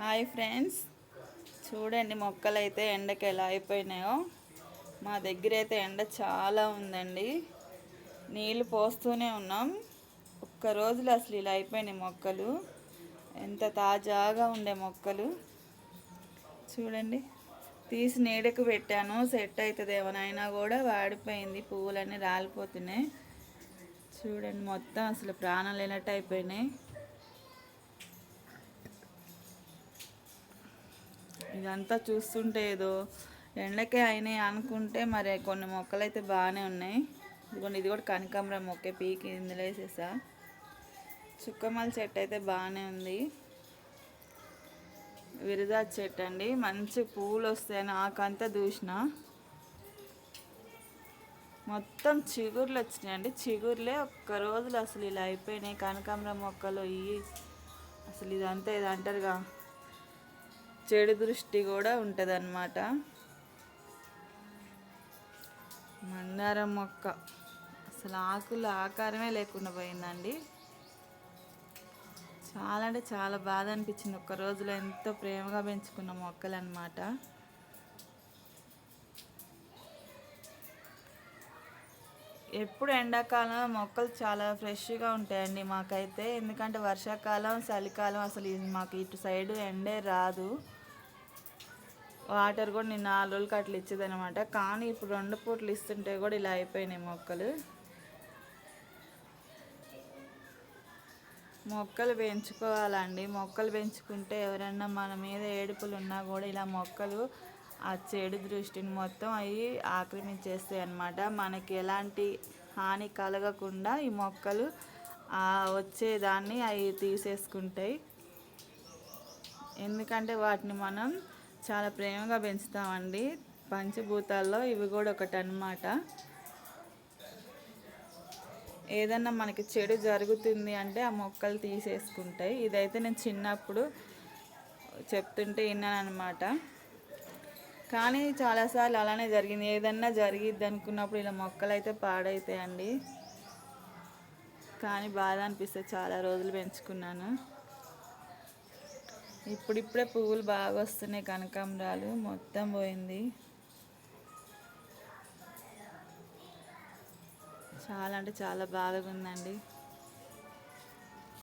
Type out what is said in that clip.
Hi friends. చూడండి మొక్కలు అయితే ఎండకి ఎలా అయిపోయినాయో. మా దగ్గర అయితే ఎండ చాలా ఉందండి. నీళ్ళు పోస్తూనే ఉన్నాం. ఒక్క రోజులు అసలు ఇలా అయిపోయినాయి మొక్కలు. ఎంత తాజాగా ఉండే మొక్కలు. చూడండి. తీసి నీడకు పెట్టాను. సెట్ అవుతుంది అయినా కూడా వాడిపోయింది. పువ్వులన్నీ రాలిపోతున్నాయి. చూడండి మొత్తం అసలు ప్రాణం లేనట్టు అయిపోయినాయి ఇదంతా చూస్తుంటే ఏదో ఎండకే అయినాయి అనుకుంటే మరి కొన్ని మొక్కలు అయితే బాగానే ఉన్నాయి. ఇదిగోండి ఇది కూడా కనకాంబరం మొక్క పీకి ఇందులో వేసేసా. చుక్కమల చెట్టు అయితే బాగానే ఉంది. విరజా చెట్టు అండి. మంచి పూలు వస్తాయని ఆకంతా దూసిన మొత్తం చిగుర్లు వచ్చినాయండి. చిగుర్లే ఒక్క రోజులు అసలు ఇలా అయిపోయినాయి. కనకాంబరం మొక్కలు ఇవి అసలు ఇదంతా ఇది అంటారుగా. చెడు దృష్టి కూడా ఉంటుంది అన్నమాట మందారం మొక్క. అసలు ఆకులు ఆకారమే లేకుండా పోయిందండి. చాలా అంటే చాలా బాధ అనిపించింది. ఒక్క రోజులో ఎంతో ప్రేమగా పెంచుకున్న మొక్కలు అనమాట ఎప్పుడు ఎండాకాలం మొక్కలు చాలా ఫ్రెష్గా ఉంటాయండి మాకైతే. ఎందుకంటే వర్షాకాలం చలికాలం అసలు మాకు ఇటు సైడు ఎండే రాదు. వాటర్ కూడా నేను నాలుగు రోజులకి అట్లా ఇచ్చేదనమాట కానీ ఇప్పుడు రెండు పూటలు ఇస్తుంటే కూడా ఇలా అయిపోయినాయి మొక్కలు. మొక్కలు పెంచుకోవాలండి. మొక్కలు పెంచుకుంటే ఎవరన్నా మన మీద ఏడుపులు ఉన్నా కూడా ఇలా మొక్కలు ఆ చెడు దృష్టిని మొత్తం అవి ఆక్రమించేస్తాయి అన్నమాట మనకి ఎలాంటి హాని కలగకుండా ఈ మొక్కలు వచ్చేదాన్ని అవి తీసేసుకుంటాయి. ఎందుకంటే వాటిని మనం చాలా ప్రేమగా పెంచుతామండి. పంచభూతాల్లో ఇవి కూడా ఒకటి అనమాట ఏదన్నా మనకి చెడు జరుగుతుంది అంటే ఆ మొక్కలు తీసేసుకుంటాయి ఇదైతే నేను చిన్నప్పుడు చెప్తుంటే విన్నాను అనమాట కానీ చాలాసార్లు అలానే జరిగింది. ఏదన్నా జరిగిద్ది అనుకున్నప్పుడు ఇలా మొక్కలు అయితే పాడైతాయండి. కానీ బాధ అనిపిస్తే చాలా రోజులు పెంచుకున్నాను. ఇప్పుడిప్పుడే పువ్వులు బాగా వస్తున్నాయి కనకాంబరాలు. మొత్తం పోయింది. చాలా అంటే చాలా బాధగా ఉందండి.